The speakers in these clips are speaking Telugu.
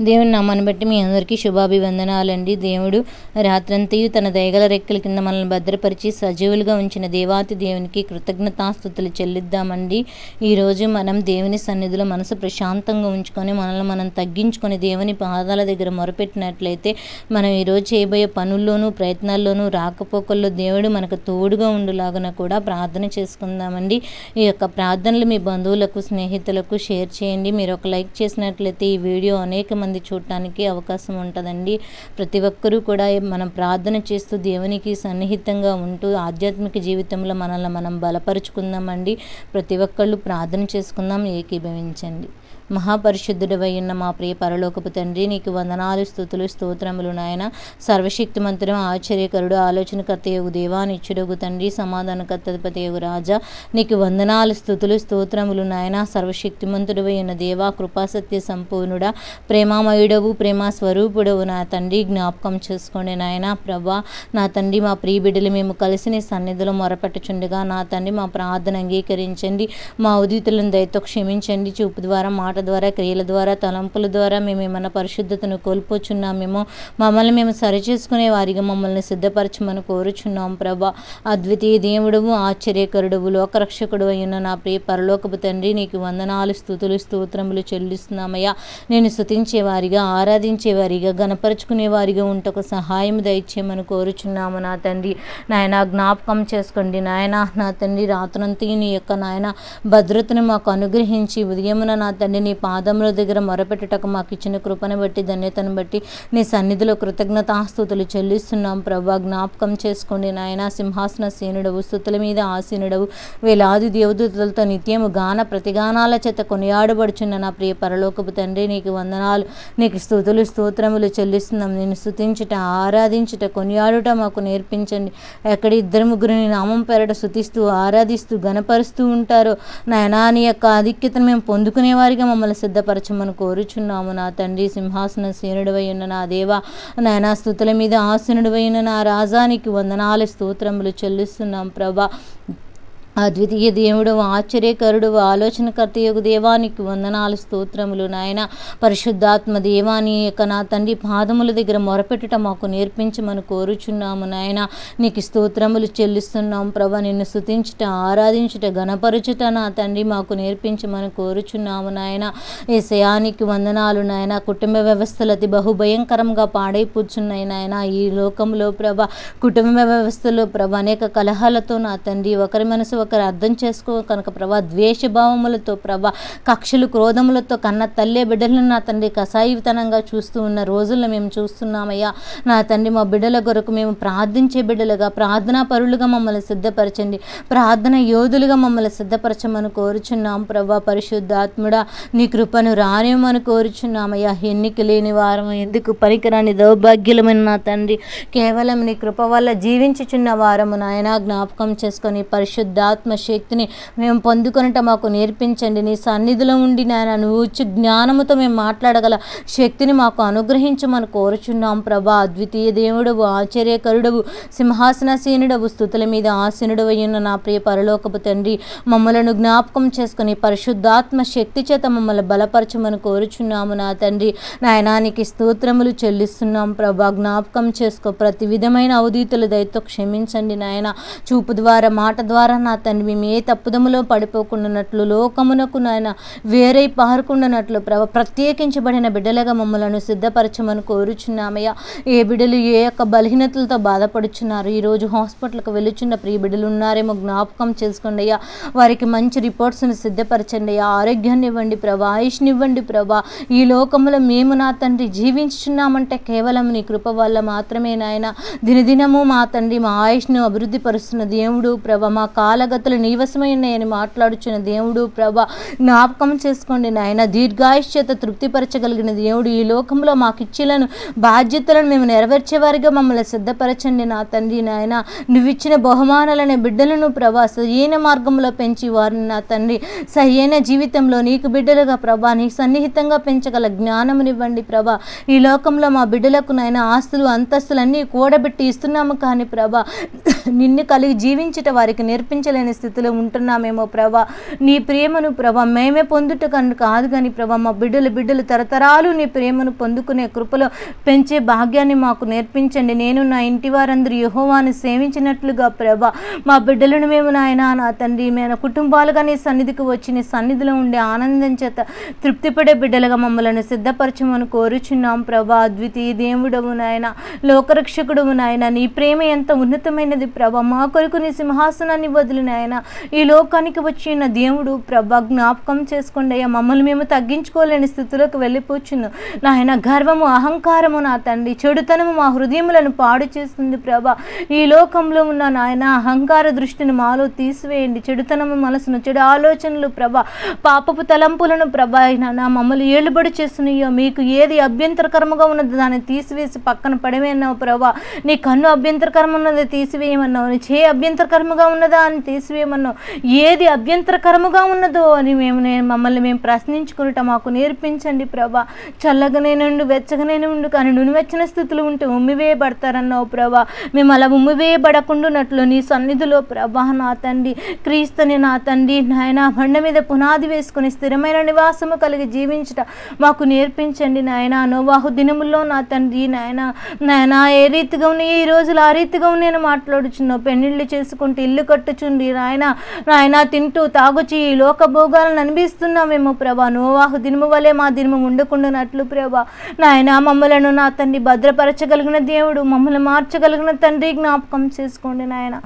దేవుని నామాన్ని బట్టి మీ అందరికీ శుభాభివందనాలండి. దేవుడు రాత్రంతయు తన దయగల రెక్కల కింద మనల్ని భద్రపరిచి సజీవులుగా ఉంచిన దేవాతి దేవునికి కృతజ్ఞతాస్థుతులు చెల్లిద్దామండి. ఈరోజు మనం దేవుని సన్నిధిలో మనసు ప్రశాంతంగా ఉంచుకొని మనల్ని మనం తగ్గించుకొని దేవుని పాదాల దగ్గర మొరపెట్టినట్లయితే మనం ఈరోజు చేయబోయే పనుల్లోనూ ప్రయత్నాల్లోనూ రాకపోకల్లో దేవుడు మనకు తోడుగా ఉండులాగున కూడా ప్రార్థన చేసుకుందామండి. ఈ యొక్క ప్రార్థనలు మీ బంధువులకు స్నేహితులకు షేర్ చేయండి. మీరు ఒక లైక్ చేసినట్లయితే ఈ వీడియో అనేక మంది చూడటానికి అవకాశం ఉంటుందండి. ప్రతి ఒక్కరూ కూడా మనం ప్రార్థన చేస్తూ దేవునికి సన్నిహితంగా ఉంటూ ఆధ్యాత్మిక జీవితంలో మనల్ని మనం బలపరుచుకుందామండి. ప్రతి ఒక్కళ్ళు ప్రార్థన చేసుకుందాం ఏకీభవించండి. మహాపరిశుద్ధుడవై ఉన్న మా ప్రియ పరలోకపు తండ్రి నీకు వందనాలు స్థుతులు స్తోత్రములు నాయన. సర్వశక్తిమంతుడు ఆశ్చర్యకరుడు ఆలోచనకర్త యగు దేవా నిచ్చుడగు తండ్రి సమాధానకర్తపతి యగు రాజా. నీకు వందనాలు స్థుతులు స్తోత్రములు నాయన. సర్వశక్తిమంతుడవై ఉన్న దేవా కృపాసత్య సంపూర్ణుడా. ప్రేమామయుడవు ప్రేమ స్వరూపుడవు నా తండ్రి. జ్ఞాపకం చేసుకోండి నాయన. ప్రభా నా తండ్రి మా ప్రియ బిడ్డలు మేము కలిసి నీ సన్నిధిలో మొరపెట్టుచుండగా నా తండ్రి మా ప్రార్థన అంగీకరించండి. మా ఉదితులను దయతో క్షమించండి. చూపు ద్వారా మాట ద్వారా క్రియల ద్వారా తలంపుల ద్వారా మేము ఏమైనా పరిశుద్ధతను కోల్పోచున్నామేమో మమ్మల్ని మేము సరిచేసుకునే వారిగా మమ్మల్ని సిద్ధపరచమని కోరుచున్నాం ప్రభా. అద్వితీయ దేవుడవు ఆశ్చర్యకరుడవు లోకరక్షకుడు అయిన నా ప్రియ పరలోకపు తండ్రి నీకు వందనాలు స్థుతులు స్తోత్రములు చెల్లిస్తున్నామయ్యా. నేను స్తుతించే వారిగా ఆరాధించే వారిగా గణపరుచుకునే వారిగా ఉంటకు సహాయం దయచేయమని కోరుచున్నాము నా తండ్రి. నాయన జ్ఞాపకం చేసుకోండి నాయన. నా తండ్రి రాత్రంతా నీ యొక్క నాయన భద్రతను మాకు అనుగ్రహించి ఉదయమున నా తండ్రి నీ పాదముల దగ్గర మొరపెట్టుటకు మాకు ఇచ్చిన కృపను బట్టి ధన్యతను బట్టి నీ సన్నిధిలో కృతజ్ఞతాస్తుతులు చెల్లిస్తున్నాం. ప్రభా జ్ఞాపకం చేసుకోండి నాయన. సింహాసన సేనుడవు స్థుతుల మీద ఆసీనుడవు. వేలాది దేవదూతలతో నిత్యము గాన ప్రతిగానాల చేత కొనియాడబడుచున్న నా ప్రియ పరలోకపు తండ్రి నీకు వందనాలు నీకు స్థుతులు స్తోత్రములు చెల్లిస్తున్నాం. నేను స్థుతించుట ఆరాధించుట కొనియాడుట మాకు నేర్పించండి. ఎక్కడ ఇద్దరు ముగ్గురిని నామం పెరట స్థుతిస్తూ ఆరాధిస్తూ గణపరుస్తూ ఉంటారో నాయనా నీ యొక్క ఆధిక్యతను మేము పొందుకునే వారిగా మమ్మల్ని సిద్ధపరచమని కోరుచున్నాము నా తండ్రి సింహాసన సీనుడివై ఉన్న నా దేవ నాయన స్థుతుల మీద ఆసనుడివై ఉన్న నా రాజానికి వందనాలు స్తోత్రములు చెల్లిస్తున్నాం ప్రభా. అద్వితీయ దేవుడు ఆశ్చర్యకరుడు ఆలోచనకర్త యొక్క దేవానికి వందనాలు స్తోత్రములు నాయన. పరిశుద్ధాత్మ దేవాని యొక్క నా తండ్రి పాదముల దగ్గర మొరపెట్టుట మాకు నేర్పించమని కోరుచున్నాము నాయన. నీకు స్తోత్రములు చెల్లిస్తున్నాం ప్రభా. నిన్ను స్థుతించుట ఆరాధించుట గణపరుచుట నా తండ్రి మాకు నేర్పించమని కోరుచున్నాము నాయన. ఈ శయానికి వందనాలు నాయన. కుటుంబ వ్యవస్థలు అతి బహుభయంకరంగా పాడైపోతున్నాయి నాయన. ఈ లోకంలో ప్రభ కుటుంబ వ్యవస్థలో ప్రభ అనేక కలహాలతో నా తండ్రి ఒకరి మనసు ఒకరు అర్థం చేసుకో కనుక ప్రభా ద్వేషభావములతో ప్రభా కక్షలు క్రోధములతో కన్న తల్లే బిడ్డలను నా తండ్రి కసాయితనంగా చూస్తూ ఉన్న రోజుల్లో మేము చూస్తున్నామయ్యా. నా తండ్రి మా బిడ్డల కొరకు మేము ప్రార్థించే బిడ్డలుగా ప్రార్థనా పరులుగా మమ్మల్ని సిద్ధపరచండి. ప్రార్థన యోధులుగా మమ్మల్ని సిద్ధపరచమని కోరుచున్నాం ప్రభా పరిశుద్ధాత్ముడా. నీ కృపను రానివ్వమని కోరుచున్నామయ్యా. ఎన్నిక లేని వారం ఎందుకు పనికిరాని దౌర్భాగ్యులమైన నా తండ్రి. కేవలం నీ కృప వల్ల జీవించుచున్న వారము నాయన జ్ఞాపకం చేసుకొని పరిశుద్ధ ఆత్మశక్తిని మేము పొందుకొనట మాకు నేర్పించండి. నీ సన్నిధిలో ఉండి నాయన నువ్వు జ్ఞానముతో మేము మాట్లాడగల శక్తిని మాకు అనుగ్రహించమని కోరుచున్నాం. ప్రభా అద్వితీయ దేవుడవు ఆశ్చర్యకరుడవు సింహాసనసీనుడవు స్థుతుల మీద ఆసీనుడవు ఉన్న నా ప్రియ పరలోకపు తండ్రి మమ్మలను జ్ఞాపకం చేసుకుని పరిశుద్ధాత్మ శక్తి చేత మమ్మల్ని బలపరచమని కోరుచున్నాము నా తండ్రి. నాయనానికి స్తోత్రములు చెల్లిస్తున్నాం. ప్రభా జ్ఞాపకం చేసుకో. ప్రతి విధమైన అవధీతుల దయతో క్షమించండి నాయన. చూపు ద్వారా మాట ద్వారా నా తండ్రి మేము ఏ తప్పుదములో పడిపోకుండానట్లు లోకమునకు నాయన వేరే పారుకుండానట్లు ప్రభ ప్రత్యేకించబడిన బిడ్డలుగా మమ్మలను సిద్ధపరచమని కోరుచున్నామయ్యా. ఏ బిడ్డలు ఏ యొక్క బలహీనతలతో బాధపడుచున్నారు ఈరోజు హాస్పిటల్కి వెళ్ళుచున్న ప్రియ బిడ్డలు ఉన్నారేమో జ్ఞాపకం చేసుకోండి అయ్యా వారికి మంచి రిపోర్ట్స్ని సిద్ధపరచండి అయ్యా ఆరోగ్యాన్ని ఇవ్వండి ప్రభా ఆయుష్నివ్వండి ప్రభా. ఈ లోకంలో మేము నా తండ్రి జీవించుచున్నామంటే కేవలం నీ కృప వల్ల మాత్రమే నాయన. దినదినము మా తండ్రి మా ఆయుష్ను అభివృద్ధి పరుస్తున్న దేవుడు ప్రభ మా కాలగతులు నీవసమైనాయని మాట్లాడుచున్న దేవుడు ప్రభ జ్ఞాపకం చేసుకోండి నాయన. దీర్ఘాయుష్యత తృప్తిపరచగలిగిన దేవుడు ఈ లోకంలో మాకు ఇచ్చిలను బాధ్యతలను మేము నెరవేర్చేవారిగా మమ్మల్ని సిద్ధపరచండి నా తండ్రి నాయన. నువ్వు ఇచ్చిన బహుమానాలనే బిడ్డలను ప్రభా సరైన మార్గంలో పెంచి వారిని నా తండ్రి. సరైన జీవితంలో నీకు బిడ్డలుగా ప్రభా నీ సన్నిహితంగా పెంచగల జ్ఞానమునివ్వండి ప్రభా. ఈ లోకంలో మా బిడ్డలకు నాయన ఆస్తులు అంతస్తులన్నీ కూడబెట్టి ఇస్తున్నాము కానీ ప్రభా నిన్ను కలిగి జీవించట వారికి నేర్పించలేని తీసుకోలేని స్థితిలో ఉంటున్నామేమో ప్రభా. నీ ప్రేమను ప్రభా మేమే పొందుట కను కాదు కానీ ప్రభా మా బిడ్డలు బిడ్డలు తరతరాలు నీ ప్రేమను పొందుకునే కృపలో పెంచే భాగ్యాన్ని మాకు నేర్పించండి. నేను నా ఇంటి వారందరూ యహోవాను సేవించినట్లుగా ప్రభా. మా బిడ్డలను మేము నాయన నా తండ్రి మేము కుటుంబాలుగా నీ సన్నిధికి వచ్చి నీ సన్నిధిలో ఉండే ఆనందం చేత తృప్తిపడే బిడ్డలుగా మమ్మల్ని సిద్ధపరచమని కోరుచున్నాం ప్రభా. అద్వితీయ దేవుడవు నాయన లోకరక్షకుడవు నాయన నీ ప్రేమ ఎంత ఉన్నతమైనది ప్రభా. మా కొరకు నీ సింహాసనాన్ని వదిలి నాయన. ఈ లోకానికి వచ్చిన దేవుడు ప్రభా జ్ఞాపకం చేసుకోండి అయ్యా. మమ్మల్ని మేము తగ్గించుకోలేని స్థితిలోకి వెళ్ళిపోచున్నాం. నాయన గర్వము అహంకారము నా తండ్రి. చెడుతనము మా హృదయములను పాడు చేస్తుంది ప్రభా. ఈ లోకంలో ఉన్న నాయన అహంకార దృష్టిని మాలో తీసివేయండి. చెడుతనము మనసును చెడు ఆలోచనలు ప్రభా. పాపపు తలంపులను ప్రభా నా మమ్మల్ని ఏలుబడి చేస్తున్నాయో మీకు ఏది అభ్యంతరకరముగా ఉన్నది దాన్ని తీసివేసి పక్కన పడవేయన్నావు ప్రభా. నీ కన్ను అభ్యంతరకరం ఉన్నది తీసివేయమన్నావు. నీ చే అభ్యంతరకరముగా ఉన్నదా అని తీసివేయమన్నావు ఏది అభ్యంతరకరముగా ఉన్నదో అని మేము నేను మమ్మల్ని మేము ప్రశ్నించుకునుట మాకు నేర్పించండి ప్రభా. చల్లగానే నుండి వెచ్చగానే ఉండు కానీ నునివెచ్చని స్థితిలో ఉంటే ఉమ్మివేయబడతారన్నావు ప్రభా. మేము అలా ఉమ్మివేయబడకుండానట్లు నీ సన్నిధిలో ప్రభా నా తండ్రి క్రీస్తుని నా తండ్రి నాయన బండ మీద పునాది వేసుకుని స్థిరమైన నివాసము కలిగి జీవించుట మాకు నేర్పించండి నాయన. నోవాహు దినముల్లో నా తండ్రి నాయన నాయన ఏ రీతిగా ఉన్నాయి ఈ రోజులు ఆ రీతిగా నేను మాట్లాడుచున్నావు పెళ్ళిళ్ళు చేసుకుంటూ ఇల్లు కట్టుచుండి నాయన. నాయన తింటూ తాగుచి ఈ లోక భోగాలను అనిపిస్తున్నామేమో ప్రభా. నోవాహు దినము వలె మా దినము ఉండకుండానట్లు ప్రభా. నాయన మమ్మలను నా తండ్రి భద్రపరచగలిగిన దేవుడు మమ్మల్ని మార్చగలిగిన తండ్రి జ్ఞాపకం చేసుకోండి నాయన.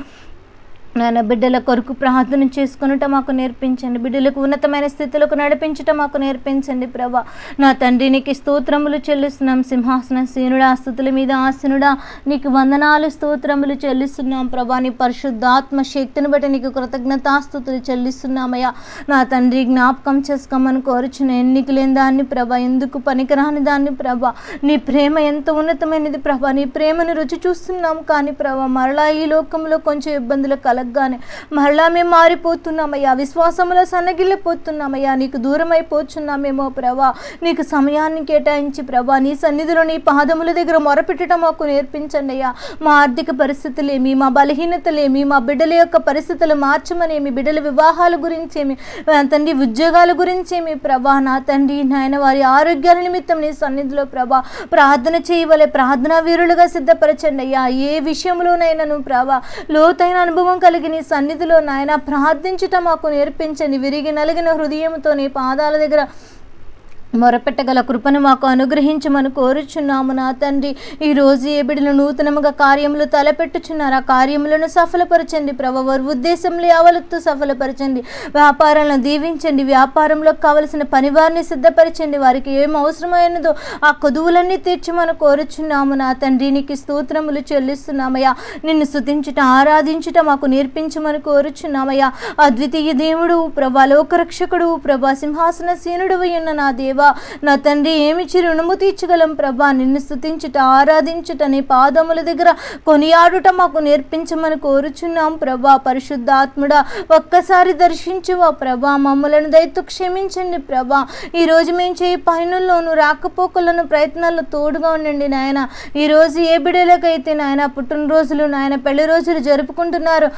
నాయన బిడ్డల కొరకు ప్రార్థన చేసుకునుట మాకు నేర్పించండి. బిడ్డలకు ఉన్నతమైన స్థితులకు నడిపించుట మాకు నేర్పించండి ప్రభా. నా తండ్రి నీకు స్తోత్రములు చెల్లిస్తున్నాం. సింహాసన సీనుడా స్థుతుల మీద ఆసనుడా నీకు వందనాలు స్తోత్రములు చెల్లిస్తున్నాం ప్రభా. నీ పరిశుద్ధాత్మ శక్తిని బట్టి నీకు కృతజ్ఞతాస్థుతులు చెల్లిస్తున్నామయ్యా. నా తండ్రి జ్ఞాపకం చేసుకోమని కోరుచున్న ఎన్నిక లేని దాన్ని ప్రభా ఎందుకు పనికిరాని దాన్ని ప్రభా. నీ ప్రేమ ఎంత ఉన్నతమైనది ప్రభా. నీ ప్రేమను రుచి చూస్తున్నాం కానీ ప్రభా మరలా ఈ లోకంలో కొంచెం ఇబ్బందులు కల కలగగానే మరలా మేము మారిపోతున్నామయ్యా విశ్వాసంలో సన్నగిల్లిపోతున్నామయ్యా నీకు దూరం అయిపోతున్నామేమో ప్రభా. నీకు సమయాన్ని కేటాయించి ప్రభా నీ సన్నిధిలో నీ పాదముల దగ్గర మొరపెట్టడం మాకు నేర్పించండి అయ్యా. మా ఆర్థిక పరిస్థితులేమి మా బలహీనతలేమి మా బిడ్డల యొక్క పరిస్థితులు మార్చమనేమి బిడ్డల వివాహాల గురించేమి తండ్రి ఉద్యోగాల గురించేమి ప్రభా. నా తండ్రి నాయన వారి ఆరోగ్యాల నిమిత్తం నీ సన్నిధిలో ప్రభా ప్రార్థన చేయవలే ప్రార్థనా వీరులుగా సిద్ధపరచండి అయ్యా. ఏ నువ్వు ప్రభా లోతైన అనుభవం కలిగి నీ సన్నిధిలో నాయన ప్రార్థించుట మాకు నేర్పించండి విరిగి నలిగిన హృదయంతో నీ పాదాల దగ్గర మొరపెట్టగల కృపను మాకు అనుగ్రహించమని కోరుచున్నాము నా తండ్రి. ఈ రోజు ఏ బిడ్డలు నూతనముగా కార్యములు తలపెట్టుచున్నారు. ఆ కార్యములను సఫలపరచండి ప్రభు. వారి ఉద్దేశంలో యావలత్తు సఫలపరచండి. వ్యాపారాలను దీవించండి. వ్యాపారంలో కావలసిన పనివారిని సిద్ధపరచండి. వారికి ఏం అవసరమైనదో ఆ కొదువులన్నీ తీర్చమని కోరుచున్నాము నా తండ్రి. నీకు స్తోత్రములు చెల్లిస్తున్నామయ్యా. నిన్ను శుతించుట ఆరాధించుట మాకు నేర్పించమని కోరుచున్నామయ్యా. అద్వితీయ దేవుడు ప్రభా లోకరక్షకుడు ప్రభా సింహాసన సీనుడు ఉన్న నా దేవా నా తండ్రి ఏమిచ్చి రుణము తీర్చగలం ప్రభా? నిన్ను స్తుతించుట ఆరాధించుట నీ పాదముల దగ్గర కొనియాడుట మాకు నేర్పించమని కోరుచున్నాం ప్రభా. పరిశుద్ధాత్ముడా ఒక్కసారి దర్శించువా ప్రభా. మమ్మలను దయతో క్షమించండి ప్రభా. ఈరోజు మేము చేయి పైనుల్లోను రాకపోకలను ప్రయత్నాల్లో తోడుగా ఉండండి నాయన. ఈరోజు ఏ బిడ్డలకైతే నాయన పుట్టినరోజులు నాయన పెళ్ళి రోజులు జరుపుకుంటున్నారు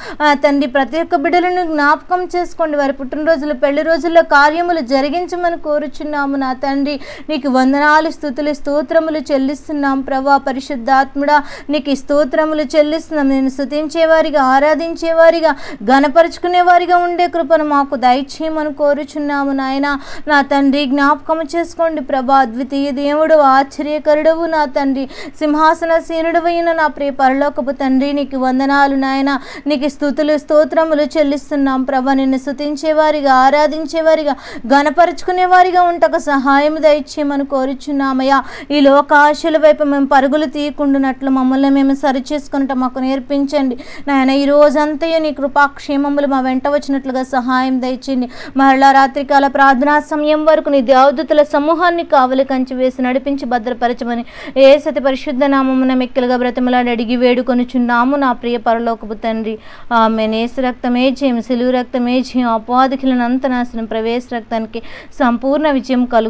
తండ్రి ప్రతి ఒక్క బిడ్డలను జ్ఞాపకం చేసుకోండి. వారి పుట్టినరోజులు పెళ్ళి రోజుల్లో కార్యములు జరిగించమని కోరుచున్నాము నా నా తండ్రి నీకు వందనాలు స్థుతులు స్తోత్రములు చెల్లిస్తున్నాం ప్రభా పరిశుద్ధాత్ముడా. నీకు స్తోత్రములు చెల్లిస్తున్నాం. నేను స్థుతించేవారిగా ఆరాధించేవారిగా గనపరుచుకునేవారిగా ఉండే కృపను మాకు దయచేయమని కోరుచున్నాము నాయన. నా తండ్రి జ్ఞాపకం చేసుకోండి ప్రభా. అద్వితీయ దేవుడు ఆశ్చర్యకరుడవు నా తండ్రి. సింహాసన సీనుడవైన నా ప్రియ పరలోకపు తండ్రి నీకు వందనాలు నాయన. నీకు స్థుతులు స్తోత్రములు చెల్లిస్తున్నాం ప్రభా. నిన్ను స్థుతించేవారిగా ఆరాధించేవారిగా గనపరుచుకునేవారిగా ఉంటక సహా సహాయం దయచేయమని కోరుచున్నామయ్యా. ఈ లోకాశల వైపు మేము పరుగులు తీయకుండానట్లు మమ్మల్ని మేము సరిచేసుకున్నట్టు మాకు నేర్పించండి. నాయన ఈ రోజంతా నీ కృపాక్షేమములు మా వెంట వచ్చినట్లుగా సహాయం దయచేయండి. మరలా రాత్రికాల ప్రార్థనా సమయం వరకు నీ దేవదూతల సమూహాన్ని కావలి కంచి వేసి నడిపించి భద్రపరచమని ఏ సతి పరిశుద్ధ నామమున మెక్కలుగా బ్రతమలాడి అడిగి వేడుకొనుచున్నాము నా ప్రియ పరలోకపు తండ్రి. ఆమె నేసు రక్తమే జయం సిలువు రక్తమే జయం అపాధికులను అంతనాశనం ప్రవేశ రక్తానికి సంపూర్ణ విజయం కలుగు